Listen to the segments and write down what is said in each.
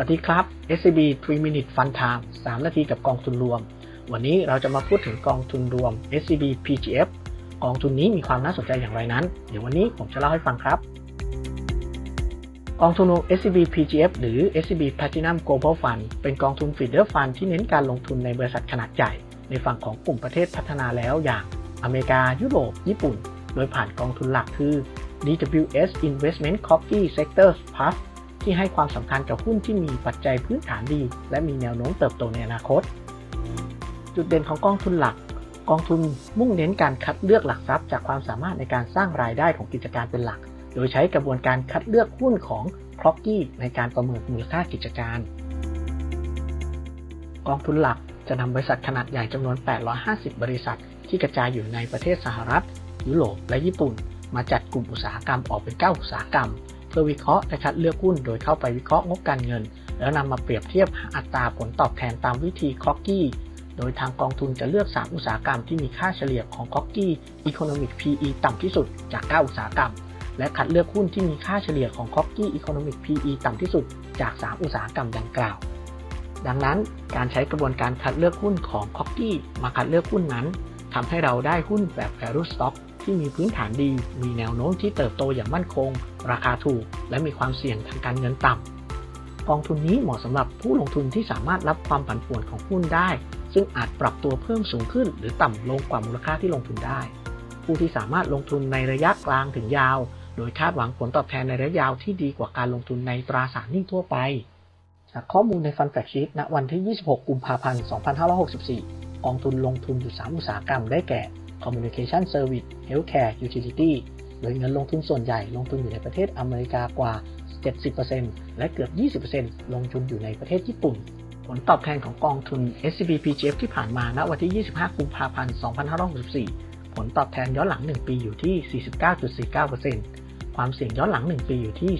วัสดีครับ SCB 3 Minute Fun Time 3 นาทีกับกองทุนรวม วันนี้เราจะมาพูดถึงกองทุนรวม SCB PGF กองทุนนี้มีความน่าสนใจอย่างไรนั้น เดี๋ยววันนี้ผมจะเล่าให้ฟังครับ กองทุนรวม SCB PGF หรือ SCB Platinum Global Fund เป็นกองทุน feeder fund ที่เน้นการลงทุนในบริษัทขนาดใหญ่ ในฝั่งของกลุ่มประเทศพัฒนาแล้วอย่างอเมริกา ยุโรป ญี่ปุ่น โดยผ่านกองทุนหลักคือ DWS Investment Coffee Sectors Plus ที่ให้ความสำคัญกับหุ้นที่มีปัจจัยพื้นฐานดี และมีแนวโน้มเติบโตในอนาคต จุดเด่นของกองทุนหลัก กองทุนมุ่งเน้นการคัดเลือกหลักทรัพย์ จากความสามารถในการสร้างรายได้ของกิจการเป็นหลัก โดยใช้กระบวนการคัดเลือกหุ้นของ c l o c k y ในการประเมินมูลค่ากิจการ กองทุนหลักจะนำบริษัทขนาดใหญ่จำนวน 850 บริษัท ที่กระจายอยู่ในประเทศสหรัฐ ยุโรป และญี่ปุ่น มาจัดกลุ่มอุตสาหกรรมออกเป็น 9 อุตสาหกรรม เพื่อวิเคราะห์และคัดเลือกหุ้นโดยเข้าไปวิเคราะห์งบการเงิน แล้วนำมาเปรียบเทียบอัตราผลตอบแทนตามวิธีคอกกี้ โดยทางกองทุนจะเลือก 3 อุตสาหกรรมที่มีค่าเฉลี่ยของคอกกี้ Economic PE ต่ำที่สุดจาก 9 อุตสาหกรรม และคัดเลือกหุ้นที่มีค่าเฉลี่ยของคอกกี้ Economic PE ต่ำที่สุดจาก 3 อุตสาหกรรมดังกล่าว ดังนั้นการใช้กระบวนการคัดเลือกหุ้นของคอกกี้มาคัดเลือกหุ้นนั้นทำให้เราได้หุ้นแบบ value stock ที่มีพื้นฐานดี มีแนวโน้มที่เติบโตอย่างมั่นคง ราคาถูก และมีความเสี่ยงทางการเงินต่ำกองทุนนี้เหมาะสำหรับผู้ลงทุนที่สามารถรับความผันผวนของหุ้นได้ ซึ่งอาจปรับตัวเพิ่มสูงขึ้น หรือต่ำลงกว่ามูลค่าที่ลงทุนได้ ผู้ที่สามารถลงทุนในระยะกลางถึงยาว โดยคาดหวังผลตอบแทนในระยะยาวที่ดีกว่าการลงทุนในตราสารหนี้ทั่วไป จากข้อมูลในฟันแฟกชีตณวันที่ 26 กุมภาพันธ์ 2564กองทุนลงทุนอยู่3อุตสาหกรรมได้แก่ Communication Service Healthcare Utility โดยเงินลงทุนส่วนใหญ่ลงทุนอยู่ในประเทศอเมริกากว่า 70%และเกือบ 20%ลงทุนอยู่ในประเทศญี่ปุ่น ผลตอบแทนของกองทุน SCB PGF ที่ผ่านมาณวันที่ 25 กุมภาพันธ์ 2564 ผลตอบแทนย้อนหลัง 1 ปีอยู่ที่ 49.49%ความเสี่ยงย้อนหลัง 1 ปีอยู่ที่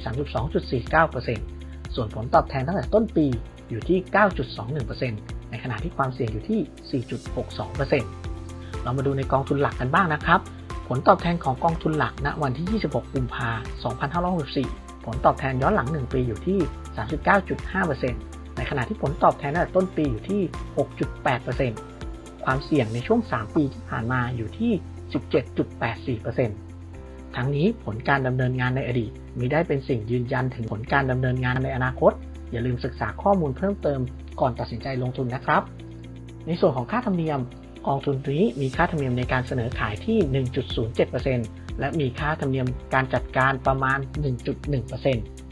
32.49%ส่วนผลตอบแทนตั้งแต่ต้นปีอยู่ที่ 9.21%ในขณะที่ความเสี่ยงอยู่ที่ 4.62% เรามาดูในกองทุนหลักกันบ้างนะครับ ผลตอบแทนของกองทุนหลักณวันที่ 26 กุมภาพันธ์ 2564 ผลตอบแทนย้อนหลัง 1 ปีอยู่ที่ 39.5%ในขณะที่ผลตอบแทนตั้งแต่ต้นปีอยู่ที่ 6.8%ความเสี่ยงในช่วง 3 ปีที่ผ่านมาอยู่ที่ 17.84%ทั้งนี้ผลการดำเนินงานในอดีตมีได้เป็นสิ่งยืนยันถึงผลการดำเนินงานในอนาคต อย่าลืมศึกษาข้อมูลเพิ่มเติมก่อนตัดสินใจลงทุนนะครับ ในส่วนของค่าธรรมเนียม กองทุนนี้มีค่าธรรมเนียมในการเสนอขายที่ 1.07%และมีค่าธรรมเนียมการจัดการประมาณ 1.1%